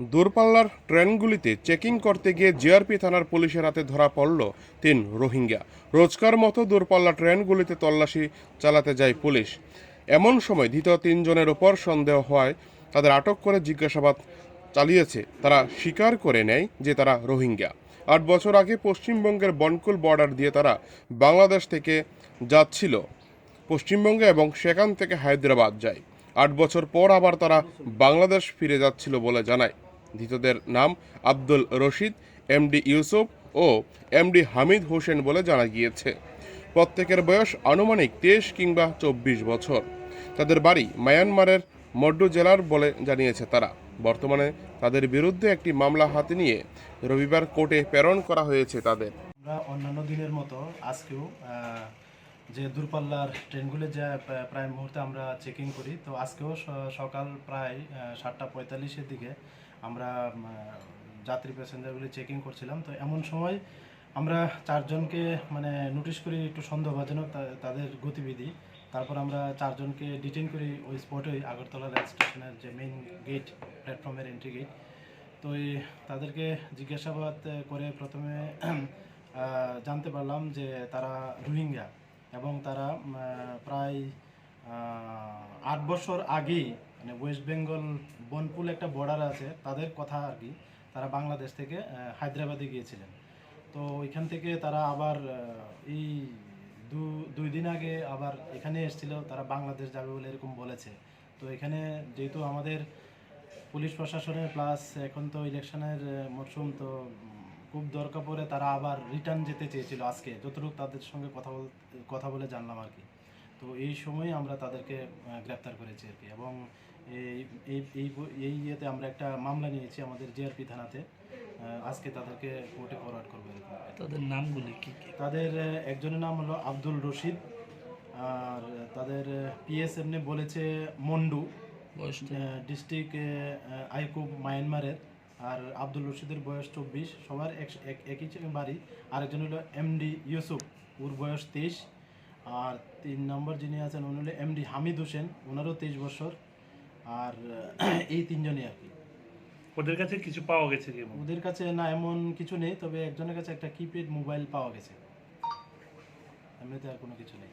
দূরপাল্লার ট্রেনগুলিতে চেকিং করতে গিয়ে জিআরপি থানার পুলিশের হাতে ধরা পড়ল তিন রোহিঙ্গা। রোজকার মতো দূরপাল্লা ট্রেনগুলিতে তল্লাশি চালাতে যায় পুলিশ। এমন সময় দ্বিতীয় তিনজনের ওপর সন্দেহ হওয়ায় তাদের আটক করে জিজ্ঞাসাবাদ চালিয়েছে। তারা স্বীকার করে নেয় যে তারা রোহিঙ্গা। আট বছর আগে পশ্চিমবঙ্গের বনকুল বর্ডার দিয়ে তারা বাংলাদেশ থেকে যাচ্ছিল। পশ্চিমবঙ্গে এবং সেখান থেকে হায়দ্রাবাদ যায়। আট বছর পর আবার তারা বাংলাদেশ ফিরে যাচ্ছিল বলে জানায়। ধৃতদের নাম আব্দুল রশিদ, এমডি ইউসুফ ও এমডি হামিদ হোসেন বলে জানা গিয়েছে। প্রত্যেকের বয়স আনুমানিক তেইশ কিংবা চব্বিশ বছর। তাদের বাড়ি মায়ানমারের মড্ডু জেলার বলে জানিয়েছে তারা। বর্তমানে তাদের বিরুদ্ধে একটি মামলা হাতে নিয়ে রবিবার কোর্টে প্রেরণ করা হয়েছে তাদের। অন্যান্য দিনের মতো আজকেও যে দূরপাল্লার ট্রেনগুলো যে প্রায় মুহূর্তে আমরা চেকিং করি, তো আজকেও সকাল প্রায় সাতটা পঁয়তাল্লিশের দিকে আমরা যাত্রী প্যাসেঞ্জারগুলি চেকিং করছিলাম। তো এমন সময় আমরা চারজনকে মানে নোটিশ করি একটু সন্দেহভাজনক তাদের গতিবিধি। তারপর আমরা চারজনকে ডিটেন করি ওই স্পটেই আগরতলা রেল স্টেশনের যে মেইন গেট প্ল্যাটফর্মের এন্ট্রি গেট তো তাদেরকে জিজ্ঞাসাবাদ করে প্রথমে জানতে পারলাম যে তারা রোহিঙ্গা। এবং তারা প্রায় আট বছর আগেই মানে ওয়েস্ট বেঙ্গল বনপুল একটা বর্ডার আছে, তাদের কথা আর কি, তারা বাংলাদেশ থেকে হায়দ্রাবাদে গিয়েছিলেন। তো ওইখান থেকে তারা আবার এই দু, দুই দিন আগে আবার এখানে এসেছিল, তারা বাংলাদেশ যাবে বলে এরকম বলেছে। তো এখানে যেহেতু আমাদের পুলিশ প্রশাসনের প্লাস এখন তো ইলেকশনের মরশুম তো খুব দরকার পড়ে তারা আবার রিটার্ন যেতে চেয়েছিল আজকে। যতটুকু তাদের সঙ্গে কথা বল কথা বলে জানলাম আর কি। তো এই সময় আমরা তাদেরকে গ্রেপ্তার করেছি আর কি। এবং এই এই এই ব- এই ইয়েতে আমরা একটা মামলা নিয়েছি আমাদের জিআরপি থানাতে। আজকে তাদেরকে কোর্টে ফরওয়ার্ড করব এরকম। তাদের নামগুলি কি কি? তাদের একজনের নাম হলো আব্দুল রশিদ। আর তাদের পিএস এমনি বলেছে মন্ডু। ডিস্ট্রিক্ট আইকুব মায়ানমারের। আর আব্দুল রশিদের বয়স চব্বিশ সবার এক- এক- একই বাড়ি। আরেকজন হলো এমডি ইউসুফ ওর বয়স তেইশ। আর তিন নম্বর যিনি আছেন উনি হলো এমডি হামিদ হোসেন ওনারও তেইশ বছর। আর এই তিনজনই আর কি। ওদের কাছে কিছু পাওয়া গেছে কি ওদের কাছে না এমন কিছু নেই তবে একজনের কাছে একটা কিপ্যাড মোবাইল পাওয়া গেছে। এমনিতে আর কোনো কিছু নেই।